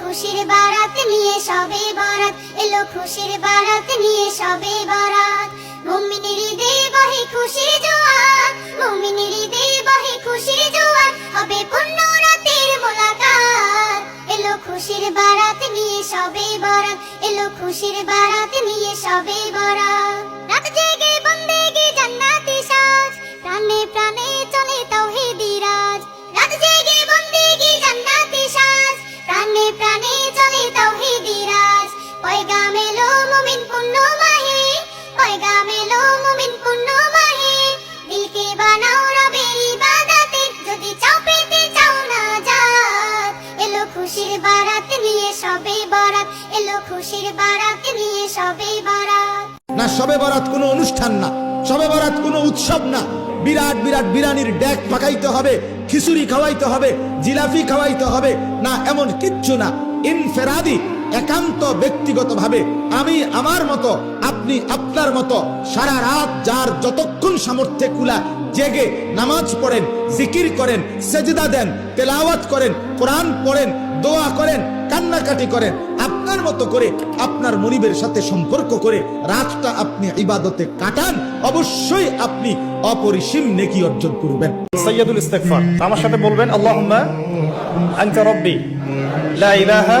খুশির বারাত নিয়ে সবে বরাত, এলো খুশির বারাত নিয়ে সবে বরাত। মুমিনের ঈদে বহে খুশির জোয়ার, মুমিনের ঈদে বহে খুশির জোয়ার, হবে পূর্ণ রাতের মোলাকাত। এলো খুশির বারাত নিয়ে সবে বরাত, এলো খুশির বারাত নিয়ে সবে বরাত। রাত জেগে বন্দেগি জান্নাতি সাজ, প্রাণে প্রাণে চলে তাওহীদি রাজ। রাত জেগে পূর্ণ বারাত কোনো অনুষ্ঠান না, সবে বরাত কোনো উৎসব না। বিরাট বিরাট বিরানির ডেক পাকাইতে হবে, খিচুড়ি খাওয়াইতে হবে, জিলাপি খাওয়াইতে হবে, না, এমন কিচ্ছু না। ইনফেরাদি একান্ত ব্যক্তিগতভাবে আমি আমার মতো, আপনি আপনার মতো সারা রাত যার যতক্ষণ সামর্থ্যে কুলা জেগে নামাজ পড়েন, জিকির করেন, সেজদা দেন, তেলাওয়াত করেন, কোরআন পড়েন, দোয়া করেন, কান্নাকাটি করেন, আপনার মতো করে আপনার মনিবের সাথে সম্পর্ক করে রাতটা আপনি ইবাদতে কাটান, অবশ্যই আপনি অপরিসীম নেকি অর্জন করবেন। সৈয়দুল ইস্তেগফার। আমার সাথে বলবেন, আল্লাহুম্মা আনতা রব্বি, লা ইলাহা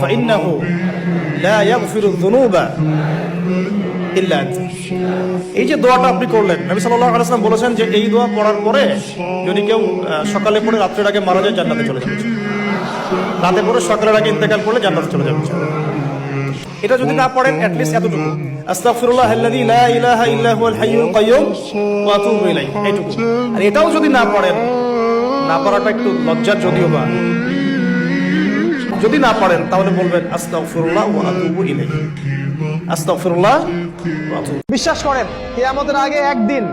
فإنه لا يغفر الذنوب إلا أنت এই যে দোয়াটা আপনি করলেন নবী সাল্লাল্লাহু আলাইহি ওয়াসাল্লাম বলেছেন যে এই দোয়া পড়ার পরে যদি কেউ আহ, সকালে পড়ে রাত্রের আগে মারা যায় জান্নাতে চলে যাবে রাতে পড়ে সকালের আগে ইন্তেকাল করলে জান্নাতে চলে যাবে এটা যদি না পড়েন অ্যাট লিস্ট এতটুকু আস্তাগফিরুল্লাহ আল্লাযী লা ইলাহা ইল্লা হুয়াল হাইয়ুল কাইয়্যুম ওয়া আতুবু ইলাইহি এইটুকু আর এটাও যদি না পড়েন না পড়াটা একটু লজ্জার যদিও বা যদি না পারেন, তাহলে বলবেন বিশ্বাস করেন, কিয়ামতের আগে একদিন,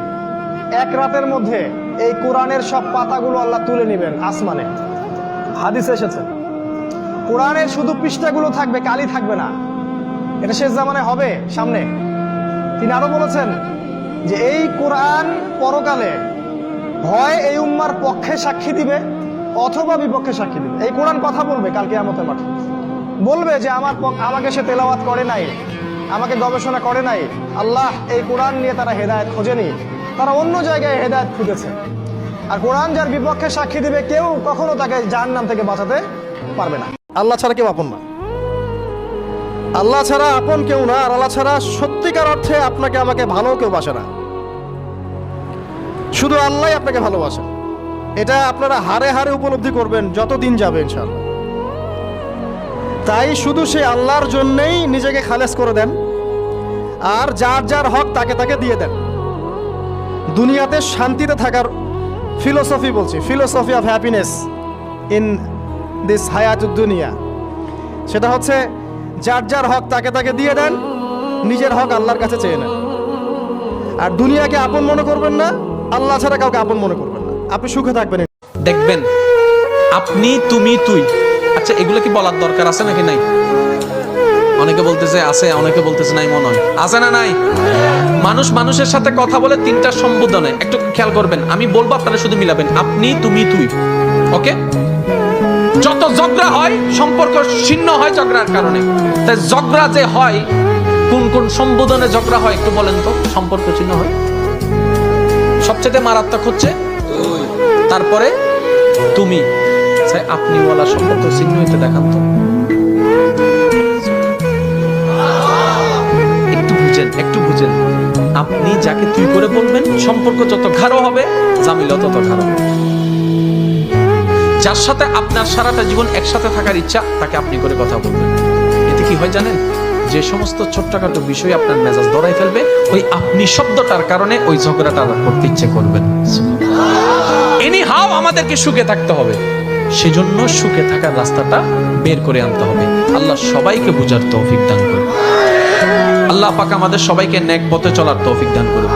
এক রাতের মধ্যে এই কোরআনের সব পাতাগুলো আল্লাহ তুলে নেবেন আসমানে। হাদিস এসেছে। কোরআনের শুধু পৃষ্ঠাগুলো থাকবে, কালি থাকবে না। এটা শেষ জামানে হবে, সামনে। তিনি আরও বলেছেন যে এই কোরআন পরকালে হয় এই উম্মার পক্ষে সাক্ষী দিবে। অথবা বিপক্ষে সাক্ষী দিবে। এই কোরআন কথা বলবে কালকে আমাদের মাঠে। বলবে যে আমার আমাকে সে তেলাওয়াত করে নাই, আমাকে গবেষণা করে নাই। আল্লাহ, এই কোরআন নিয়ে তারা হেদায়েত খোঁজেনি তারা অন্য জায়গায় হেদায়েত খুঁজেছে। আর কোরআন যার বিপক্ষে সাক্ষী দিবে, কেউ কখনো তাকে জাহান্নাম থেকে বাঁচাতে পারবে না। আল্লাহ ছাড়া কেউ আপন না। আল্লাহ ছাড়া আপন কেউ না, আর আল্লাহ ছাড়া সত্যিকার অর্থে আপনাকে আমাকে ভালো কেউ বাসে না। শুধু আল্লাহ আপনাকে ভালোবাসে। এটা আপনারা হারে হারে উপলব্ধি করবেন যত দিন যাবে, ইনশাআল্লাহ। তাই শুধু সে আল্লাহর জন্যেই নিজেকে খালেস করে দেন, আর যার যার হক তাকে তাকে দিয়ে দেন। দুনিয়াতে শান্তিতে থাকার ফিলোসফি বলছি philosophy of happiness in this হায়াত দুনিয়া সেটা হচ্ছে, যার যার হক তাকে তাকে দিয়ে দেন, নিজের হক আল্লাহর কাছে চেয়ে নেন। আর দুনিয়াকে আপন মনে করবেন না, আল্লাহ ছাড়া কাউকে আপন মনে করবেন আপনি সুখে থাকবেন। দেখবেন, আপনি, তুমি, তুই। আচ্ছা এগুলো কি বলার দরকার আছে নাকি নাই? অনেকে বলতেছে, আছে, অনেকে বলতেছে নাই, মনে হয়। আছে না নাই? মানুষ মানুষের সাথে কথা বলে তিনটা সম্বোধনে। একটু খেয়াল করবেন, আমি বলব আপনারা শুধু মিলাবেন। আপনি, তুমি, তুই। ওকে? যত ঝগড়া হয়, সম্পর্ক ছিন্ন হয় ঝগড়ার কারণে। তাই ঝগড়া যে হয়, কোন কোন সম্বোধনে ঝগড়া হয় একটু বলেন তো, সম্পর্ক ছিন্ন হয়। সবচেয়ে মারাত্মক হচ্ছে তারপরে তুমি। স্যার, আপনি বলা সম্পর্ক চিহ্ন হইতে দেখান তো। একটু বুঝেন একটু বুঝেন। আপনি যাকে তুই করে বলবেন, সম্পর্ক যত গাঢ় হবে জামিলা তত হবে। যার সাথে আপনার সারাটা জীবন একসাথে থাকার ইচ্ছা, তাকে আপনি করে কথা বলবেন। এতে কি হয় জানেন? যে সমস্ত ছোট্টখাটো বিষয় আপনার মেজাজ ধরাই ফেলবে, ওই আপনি শব্দটার কারণে ওই ঝগড়াটা করতে ইচ্ছে করবেন এনি হাও আমাদেরকে সুখে থাকতে হবে। সেজন্য সুখে থাকার রাস্তাটা বের করে আনতে হবে। আল্লাহ সবাইকে বোঝার তৌফিক দান করে আল্লাহ পাক আমাদের সবাইকে ন্যাক পথে চলার তৌফিক দান করুন।